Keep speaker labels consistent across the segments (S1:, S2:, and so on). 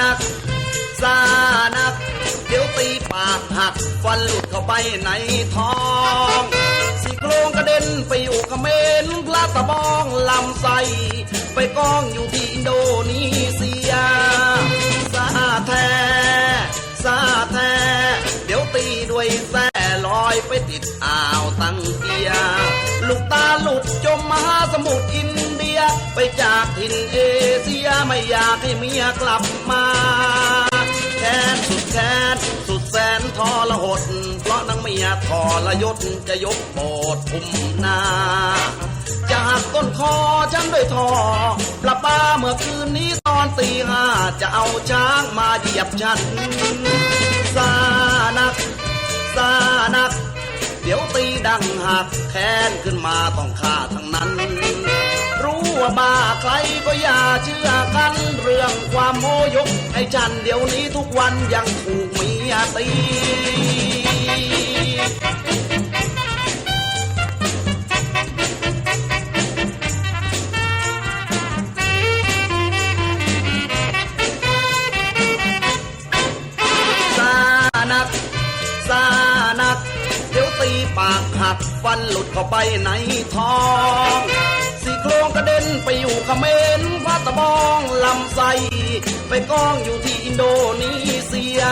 S1: นักซานัก เดี๋ยวตีปากหัก ฟันหลุดเข้าไปในท้องสีโครงกระเด็นไปอยู่กระเมนกระตะบองลำไส้ อยไปติดอ่าวตังเกีย ลูกตาหลุดจมมหาสมุทรอินเดีย ไปจากถิ่นเอเชียไม่อยากให้เมียกลับมาแค้นสุดแค้นสุดแสนทรหด เพราะนางเมียทรยศจะยกโบดคุมหน้าจะหักต้นคอฉันด้วยทอประปาเมื่อคืนนี้ตอนตีห้าจะเอาช้างมาเหยียบฉันังหักแค้นขึ้นมาต้องฆ่าทั้งนั้น รู้ว่าบ้าใครก็อย่าเชื่อกัน เรื่องความโมยกไอ้จันเดี๋ยวนี้ทุกวันยังถูกเมียตี หักฟันหลุดเข้าไปในท้องสีโครงกระเด็นไปอยู่เขมรพัตะบองลำไส้ไปกองอยู่ที่อินโดนีเซีย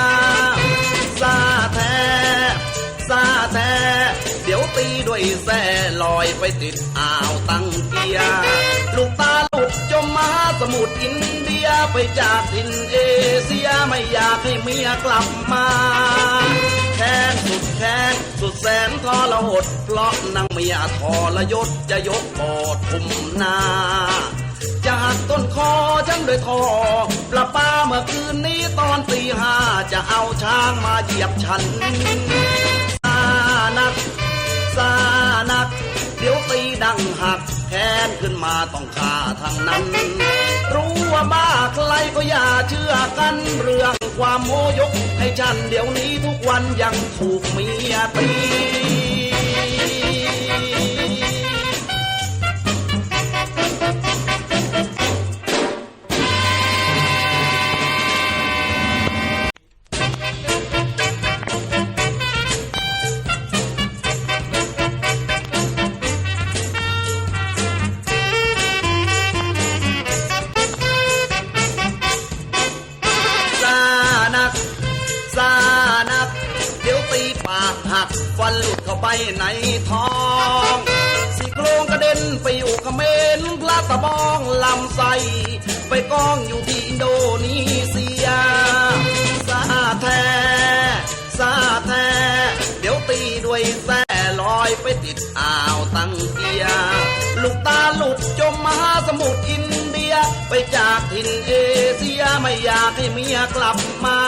S1: ซาแท้ซาแท้ เดี๋ยวตีด้วยแส้ลอยไปติดอ่าวตังเกีย ลูกตาลุดจมมหาสมุทรอินเดียไปจากถิ่นเอเชียไม่อยากให้เมียกลับมา แสนทรหดเพราะนางเมียทรยศจะยกโบดคุมนาจะหักต้นคอฉันด้วยทอประปาเมื่อคืนนี้ตอนตีห้าจะเอาช้างมาเหยียบฉันซานักซานัก เดี๋ยวตีดังหักแค้นขึ้นมาต้องฆ่าทางนั้น รู้ว่าบ้าใครก็อย่าเชื่อกันเรื่อง ความโมยกให้ฉันเดี๋ยวนี้ทุกวันยังถูกเมียตี ฟันหลุดเข้าไปในท้องสีโครงกระเด็นไปอยู่เมรพระตะบองลำไส้ไปกองอยู่ที่อินโดนีเซียซาแท้ซาแท้เดี๋ยวตีด้วยแส้ลอยไปติดอ่าวตังเกีย ลูกตาหลุดจมมหาสมุทรอินเดีย ไปจากถิ่นเอเชียไม่อยากให้เมียกลับมา